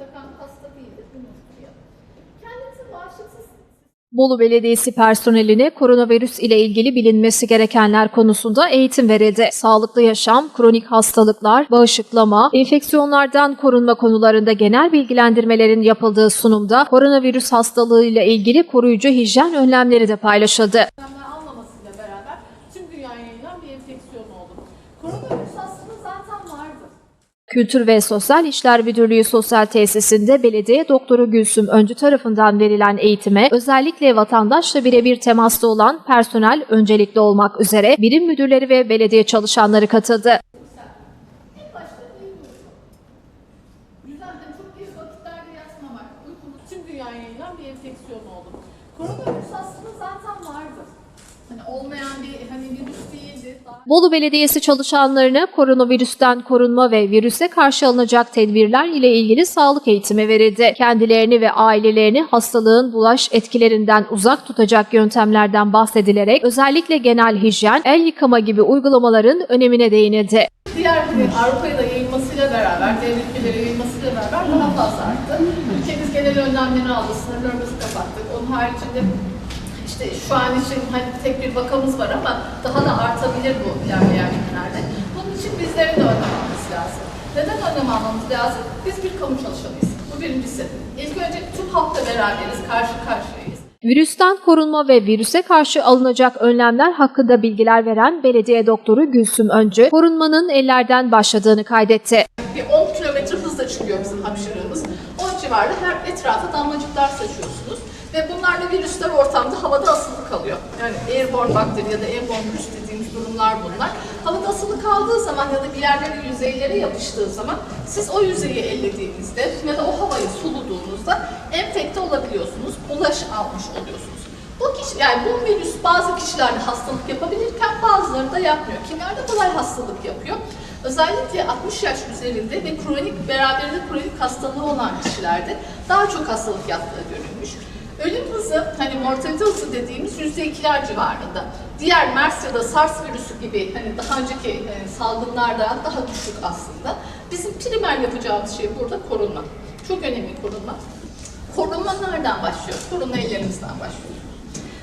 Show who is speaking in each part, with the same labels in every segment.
Speaker 1: mutlaka hasta değildir. Bunu unutmayalım. Kendinizi bağışıksız
Speaker 2: Bolu Belediyesi personeline koronavirüs ile ilgili bilinmesi gerekenler konusunda eğitim verildi. Sağlıklı yaşam, kronik hastalıklar, bağışıklama, enfeksiyonlardan korunma konularında genel bilgilendirmelerin yapıldığı sunumda koronavirüs hastalığı ile ilgili koruyucu hijyen önlemleri de paylaşıldı.
Speaker 1: önlemler almamasıyla beraber tüm dünyaya yayılan bir enfeksiyon oldu. Koronavirüs aslında zaten vardı.
Speaker 2: Kültür ve Sosyal İşler Müdürlüğü Sosyal Tesisinde belediye doktoru Gülsüm Öncü tarafından verilen eğitime özellikle vatandaşla birebir temasta olan personel öncelikli olmak üzere birim müdürleri ve belediye çalışanları katıldı.
Speaker 1: Tüm dünyaya yayılan bir enfeksiyon oldu. Koronavirüs aslında zaten vardı. Hani olmayan bir hani virüs değildi. Daha
Speaker 2: Bolu Belediyesi çalışanlarına koronavirüsten korunma ve virüse karşı alınacak tedbirler ile ilgili sağlık eğitimi verildi. Kendilerini ve ailelerini hastalığın bulaş etkilerinden uzak tutacak yöntemlerden bahsedilerek özellikle genel hijyen, el yıkama gibi uygulamaların önemine değinildi.
Speaker 1: Diğer bir Avrupa'ya da yayılmasıyla beraber, diğer ülkelere yayılmasıyla beraber daha fazla arttı. Ülkemiz genel önlemlerini aldı, sınırlarımızı kapattık. Onun haricinde işte şu an için hani tek bir vakamız var ama daha da artabilir bu ilerleyen günlerde. Bunun için bizlerin de önlem almamız lazım. Neden önlem almamız lazım? Biz bir kamu çalışanıyız. Bu birincisi. İlk önce tüm halkla beraberiz, karşı karşıyayız.
Speaker 2: Virüsten korunma ve virüse karşı alınacak önlemler hakkında bilgiler veren belediye doktoru Gülsüm Öncü, korunmanın ellerden başladığını kaydetti.
Speaker 1: Bir 10 kilometre hızla çıkıyor bizim hapşırığımız. O civarda her etrafa damlacıklar saçıyorsunuz. Ve bunlarla virüsler ortamda havada asılı kalıyor. Yani airborne bakteri ya da airborne virüs dediğimiz durumlar bunlar. Havada asılı kaldığı zaman ya da bir yerlere yüzeylere yapıştığı zaman siz o yüzeyi ellediğinizde ya da o havayı soluduğunuzda enfekte olabiliyorsunuz. Bulaş almış oluyorsunuz. Bu kişi, yani bu virüs bazı kişilerde hastalık yapabilirken bazıları da yapmıyor. Kimlerde kolay hastalık yapıyor? Özellikle 60 yaş üzerinde ve kronik beraberinde kronik hastalığı olan kişilerde daha çok hastalık yaptığı görülmüş. Ölüm hızı, hani mortalite hızı dediğimiz %2'ler civarında. Diğer MERS ya da SARS virüsü gibi hani daha önceki e, salgınlardan daha düşük aslında. Bizim primer yapacağımız şey burada korunma. Çok önemli korunma. Korunma nereden başlıyor? Korunma ellerimizden başlıyor.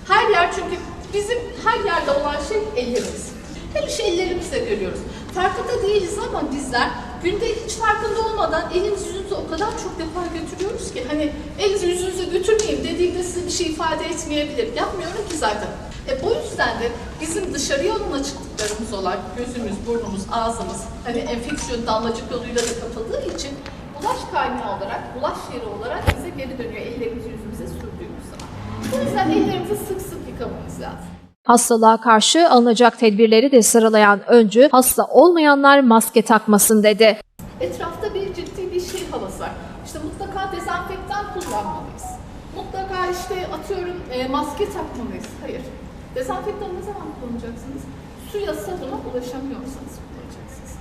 Speaker 1: Her yer çünkü bizim her yerde olan şey ellerimiz. Her işi ellerimizle görüyoruz. Farkında değiliz ama bizler günde hiç farkında olmadan elimizi yüzümüze o kadar çok defa götürüyoruz ki hani elinizi yüzünüze götürmeyin dediğimde size bir şey ifade etmeyebilir. Yapmıyorum ki zaten. E bu yüzden de bizim dışarıya olan çıktıklarımız olan gözümüz, burnumuz, ağzımız hani enfeksiyon damlacık yoluyla da kapıldığı için bulaş kaynağı olarak, bulaş yeri olarak bize geri dönüyor ellerimizi yüzümüze sürdüğümüz zaman. Bu yüzden ellerimizi sık sık yıkamamız lazım.
Speaker 2: Hastalığa karşı alınacak tedbirleri de sıralayan Öncü, hasta olmayanlar maske takmasın dedi.
Speaker 1: Etrafta bir ciddi bir şey havası var. İşte mutlaka dezenfektan kullanmalıyız. Mutlaka işte atıyorum e, maske takmalıyız. Hayır. Dezenfektanı ne zaman kullanacaksınız? Suya, sabuna ulaşamıyorsanız kullanacaksınız.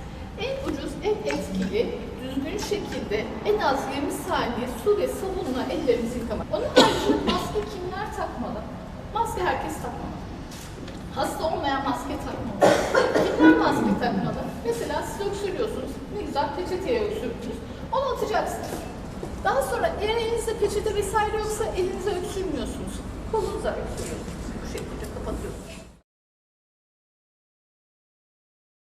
Speaker 1: En ucuz, en etkili, düzgün şekilde en az 20 saniye su ve sabunla ellerimizi yıkamak. Onun haricinde maske kimler takmalı? Maske herkes takmalı. Hasta olmayan maske takmalı. Kimler maske takmalı? Mesela siz güzel peçeteye öksürdünüz. Onu atacaksınız. Daha sonra eğer elinizde peçete vesaire yoksa elinize öksürmüyorsunuz. Kolunuza öksürüyorsunuz. Bu şekilde kapatıyorsunuz.